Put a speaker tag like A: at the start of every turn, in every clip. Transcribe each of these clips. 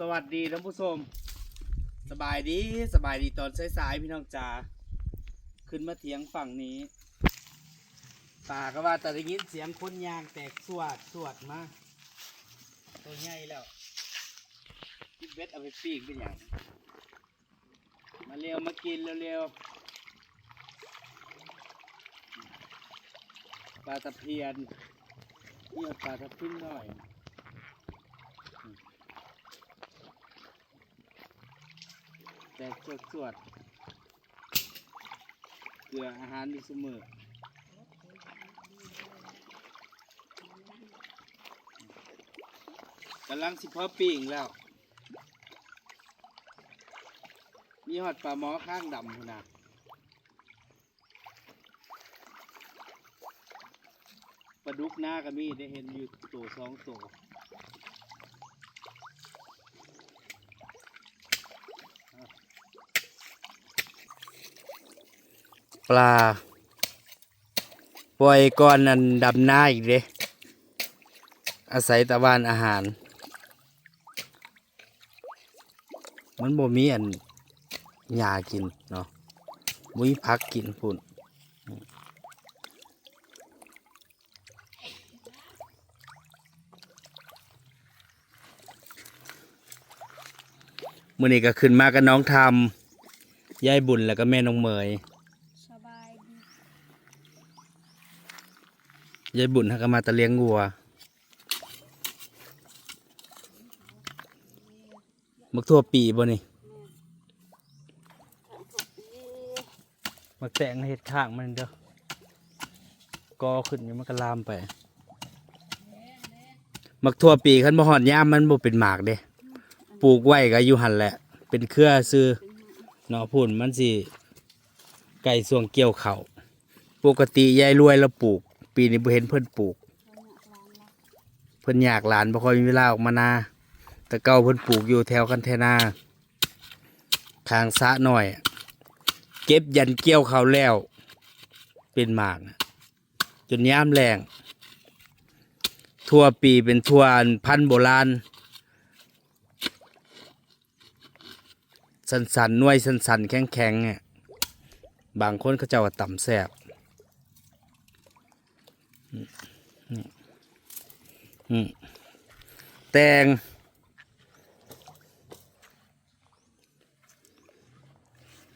A: สวัสดีท่านผู้ชม สบายดีสบายดีตอนสายๆพี่น้องจ๋าขึ้นมาเถียงฝั่งนี้ตาก็ว่าแต่ได้ยินเสียงคนยางแตกสวดสวดมาตัวใหญ่แล้วคิดเบ็ดเอาไปปีกเป็นอย่างมาเร็วมากินเร็วๆปลาตะเพียนนี่เอปลาตะพิ้นหน่อย แตกสวดสวดเกลืออาหารดีเสมอกำลังสิเพาะปีงแล้ว มีหอดปลาหมอข้างดำนนะปลาดุกหน้าก็มีได้เห็นอยู่ตัวสองตัว ปลา ปล่อยก้อนนั้นดำหน้าอีกเด้อาศัยตะวันอาหาร มันบ่มีอันหญ้ากินเนาะบ่มีผักกินพุ่นมื้อนี้ก็ขึ้นมากับน้องทำยายบุญแล้วก็แม่น้องเมย
B: สบายดี
A: ยายบุญทักมาตะเลี้ยงวัวมักทั่วปีบ่นี่มักแตงเห็ดข้างมันเด้อกอขึ้นอยู่มันก็ลามไป มักทั่วปีคันบ่ฮอดยามมันบ่เป็นหมากเด้ปลูกไว้ก็อยู่หันแหละ เป็นเครือซื้อเนาะพุ่นมันสิไก่ส่วงเกี่ยวเขาปกติยายรวยแล้วปลูก ปีนี้บ่เห็นเพิ่นปลูก เพิ่นอยากหลานบ่ค่อยมีเวลาออกมานาแต่เก่าเพิ่นปลูกอยู่แถวคันเทนาทางสะหน่อย เก็บยันเกี่ยวเขาวแล้ว เป็นหมากจนย่ามแรงทั่วปีเป็นทั่วนพันโบราณ สันสันๆหน่วยสันสันแข็งแข็งเนี่ยบางคนเขาเจ้าว่าต่ำแสบ อืม แตง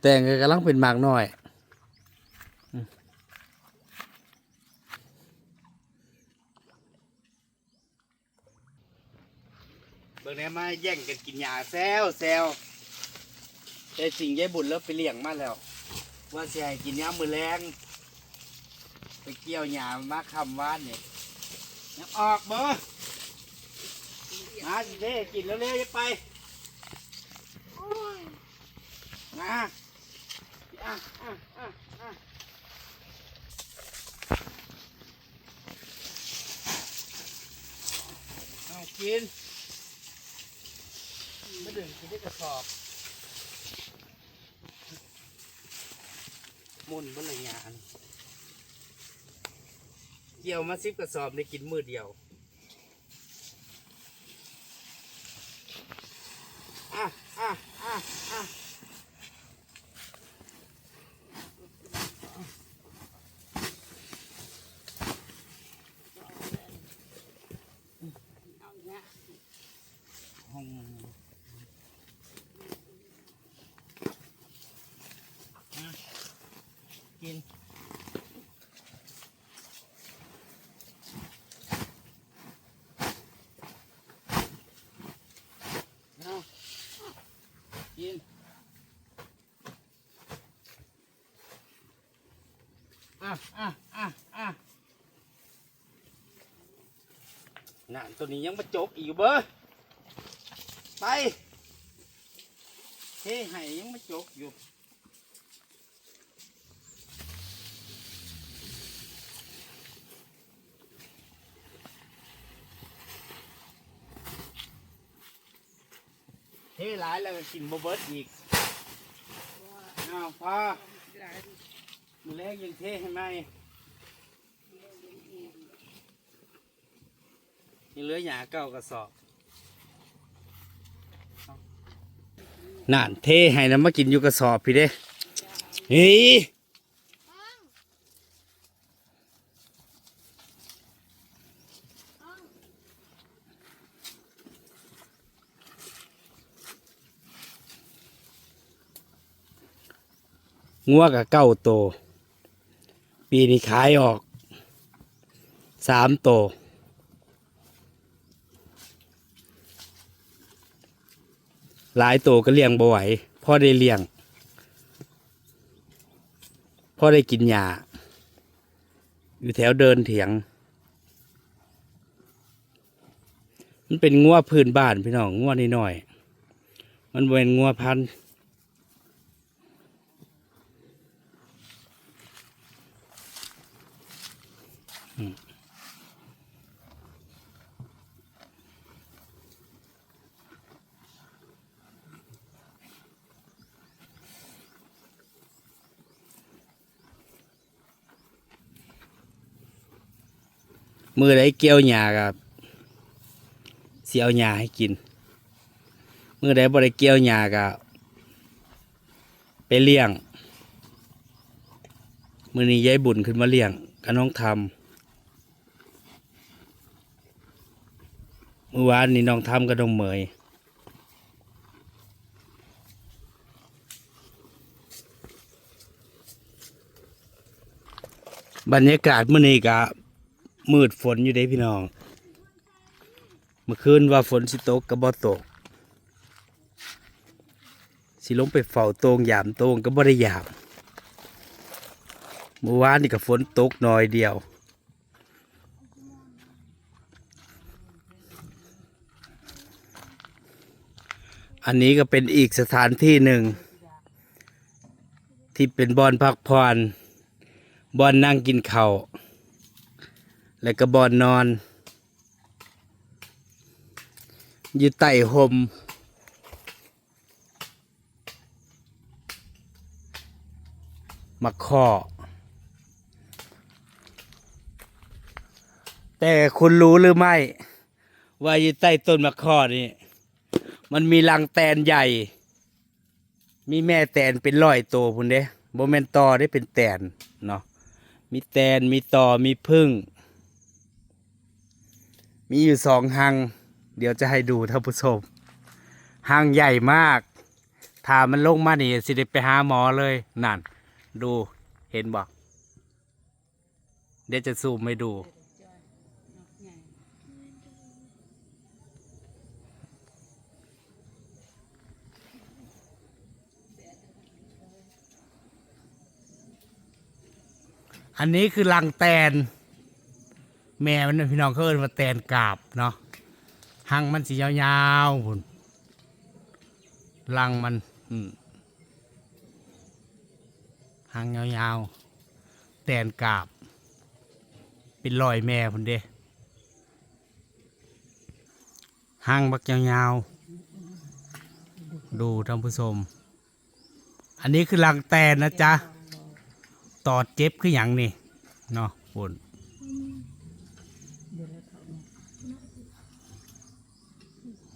A: แตงก็กำลังเป็นหมากน้อยอืมเบิ่งแหน่มาแย่งกันกินหญ้าแซวแซวแต่สิ่งยายบุญแล้วไปเลี้ยงมาแล้ว ว่าสิให้กินยามือแรงไปเกี่ยวหญ้ามาคำวานเนี่ย ยังออกเบอร์มาสิเด้กินเร็วๆอย่าไปมาอะอะอะอะเอากินไม่ดื่มกินได้กระสอบมุนบนเลยงาน เกี่ยวมาซิบกระสอบในกินมือเดียว อะอะอะอะห้องอะกิน เอากิน อะอะอะอะนั่นตัวนี้ยังมาจบอีกอยู่เบ้อไปเฮ้ไห้ยังมาจบอยู่เฮ้หลายแล้วก็กินบเบิดอีกอ้าวพอ มือแรกยังเทให้ไหมยังเหลือหยาเก้ากระสอบนั่นเทให้น้ำมากินอยู่กระสอบพี่เด้เฮ้ยงัวกับเก้าโต ปีนี้ขายออกสามโตวหลายโตวก็เลี้ยงบ่ไหวพ่อได้เลี้ยงพ่อได้กินหญ้าอยู่แถวเดินเถียง มันเป็นงัวพื้นบ้านพี่น้องงัวน้อย มันเป็นงัวพันธุ์ มือไดเกี่ยวหญ้ากับเสียวหญ้าให้กิน มือไดบ่ได้เกี่ยวหญ้ากับไปเลี้ยง มือนี้ยายบุญขึ้นมาเลี้ยงกับน้องทำเมื่อวานนี้น้องทำกับน้องเหมยบรรยากาศมื้อนี้กะ มืดฝนอยู่เด้พี่น้อง เมื่อคืนว่าฝนสิตกก็บ่ตก สิลงไปเฝ้าโตงยามโตงก็บ่ได้ยามเมื่อวานนี่ก็ฝนตกหน่อยเดียว อันนี้ก็เป็นอีกสถานที่หนึ่ง ที่เป็นบอนพักผ่อนบอนนั่งกินข้าว แล้วก็บอนนอน อยู่ใต้ห่มมาข้อแต่คุณรู้หรือไม่ ว่าอยู่ใต้ต้นมะข้อนี่มันมีรังแตนใหญ่ มีแม่แตนเป็นร้อยตัวพุ่นเด้โบแมนตอได้เป็นแตนเนาะมีแตนมีตอมีพึ่ง มีอยู่สองหัง เดี๋ยวจะให้ดูท่านผู้ชมหังใหญ่มากถ้ามันลงมานี่สิได้ไปหาหมอเลยนั่น ดูเห็นบอกเดี๋ยวจะซูมให้ดู อันนี้คือรังแตน แม่มันน่ะพี่น้องเขาเอิ้นว่าแตนกาบเนาะหังมันสียาวๆพุ่นรังมันอืมหังยาวๆแตนกาบ เป็นรอยแม่พุ่นเด้หังบักยาวๆดูท่านผู้ชมอันนี้คือรังแตนนะจ๊ะ ตอดเจ็บคืออย่างนี่เนาะปุ่น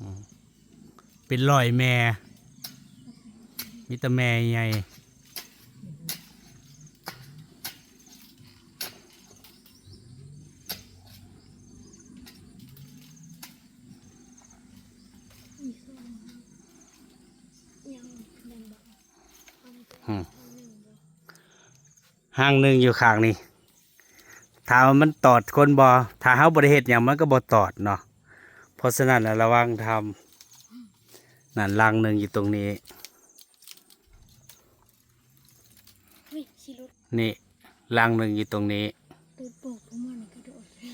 A: อืม เป็นรอยแม่มีแต่แม่ใหญ่อืมห้างหนึ่งอยู่ข้างนี่ถามว่ามันตอดคนบอถ้าเฮาบริเหตุอย่างมันก็บ่ตอดเนาะเพราะฉะนั้นน่ะระวังทำ นั่นรังหนึ่งอยู่ตรงนี้
B: วิชิลุด
A: นี่รังหนึ่งอยู่ตรงนี้
B: ตูดโปกผมมันกระโดด
A: นี่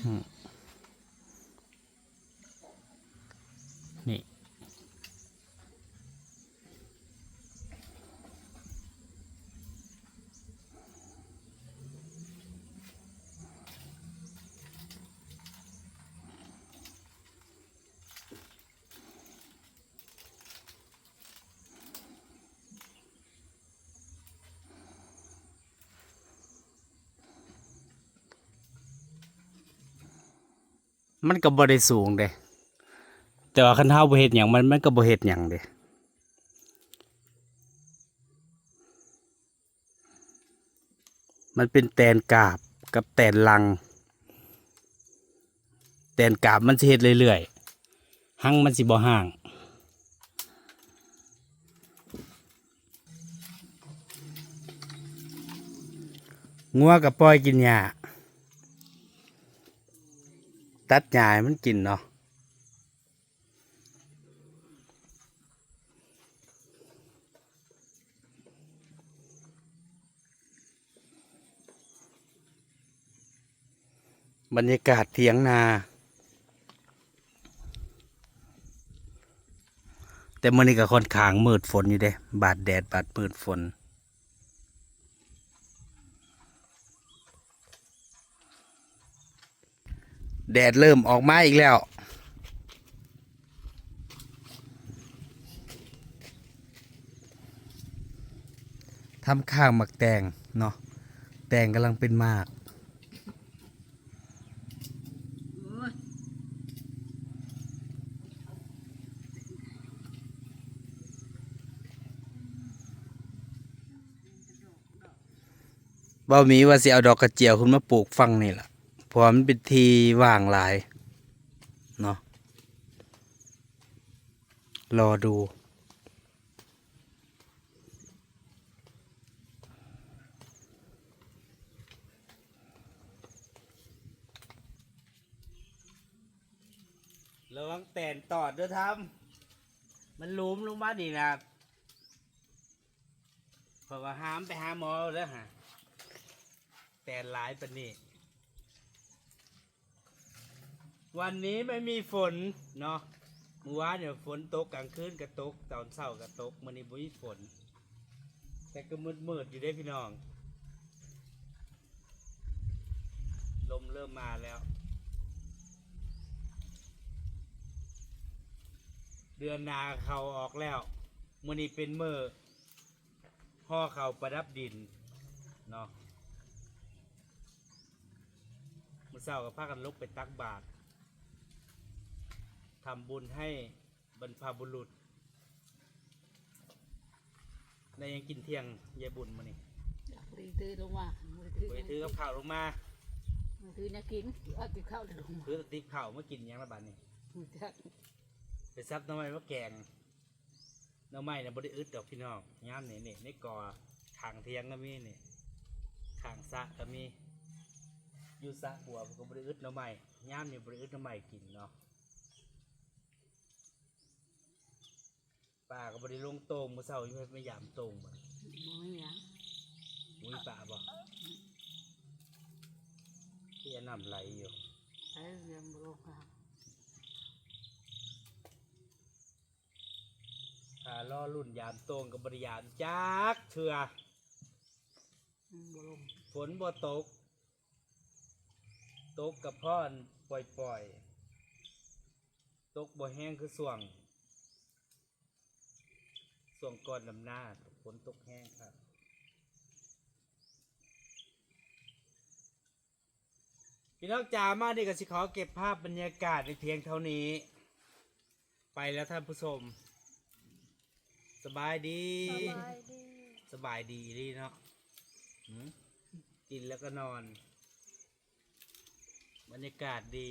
A: มันก็บ่ได้สูงเด้แต่ว่าคันเท้าบ่เฮ็ดอย่างมันมันก็บ่เฮ็ดอย่างเด้มันเป็นแตนกาบกับแตนลัง แตนกาบมันจะเห็ดเรื่อยๆหั่งมันสิบ่ห่างงัวกับปล่อยกินยา ตัดหญ้ามันกินเนาะบรรยากาศเถียงนา แต่มื่อนี้ก็ค่อนข้างมืดฝนอยู่เด้ บาดแดดบาดมืดฝน แดดเริ่มออกมาอีกแล้ว ทำข้างหมักแตงเนาะ แตงกำลังเป็นมากบ่มีว่าสิเอาดอกกระเจียวขึ้นมาปลูกฟังนี่ล่ะ พราะว่ามันเป็นทีว่างหลายเนาะรอดูระวังแตนตอดด้วยทำมันลุมลงมาดีนะเพราะว่าห้ามไปหาหมอแล้วฮะแตนหลายปนนี้ วันนี้ไม่มีฝนเนาะเมื่อวานเนี่ยฝนตกกลางคืนก็ตกตอนเช้าก็ตกมันนี้บ่มีฝน แต่ก็มืดมืดๆอยู่ได้พี่น้อง ลมเริ่มมาแล้ว เดือนนาเขาออกแล้วมื่อนี้เป็นมือห่อเขาประดับดินเนาะมื่อเช้ากับพากันลุกไปตักบาตร ทำบุญให้บรรพบุรุษ ในยังกินเที่ยงยายบุญมานี่
C: บริตือลงมาบริตือ
A: ไปถือกับข้าวลงมา
C: บริตือนักกินเอาติดข้าวลงมา
A: ถือติ๊บข้าวมากินหยังละบาดนี่
C: จัก
A: ไปซับหน้ำไม้มาแกงหน้ำไม้เนี่ยบริอึดดอกพี่น้องย่ามนี่นี่ในกอทางเทียงก็มีนี่ทางสระก็มีอยู่สระบัวผมก็บริอึดหน้ำไม้ย่ามนี่บริอึดหน้ำไม้กินเนาะ ป่าก็บริลงโตงมื่อเช้าอยู่ไม่ยามโตงบ่
C: มองไม่ยัง
A: มุ้ยป่าบ่ที่น้ำไหลอยู่
C: ไอ้เรื่องบโลกา
A: ถ้าล่อรุ่นยามโตงกับบริยามจักเถื่อ
C: บลง
A: ฝนบ่ตก ตกกับพ่อนปล่อยปล่อยๆตกบ่แห้งคือส่วง ส่วงก่อนลำหน้าฝนตกแห้งครับพี่น้องจ๋ามาดีกับสิขอเก็บภาพบรรยากาศในเพียงเท่านี้ ไปแล้วท่านผู้ชมสบายดี
B: สบายดี
A: สบายดีดีเนาะหืมกินแล้วก็นอน บรรยากาศดี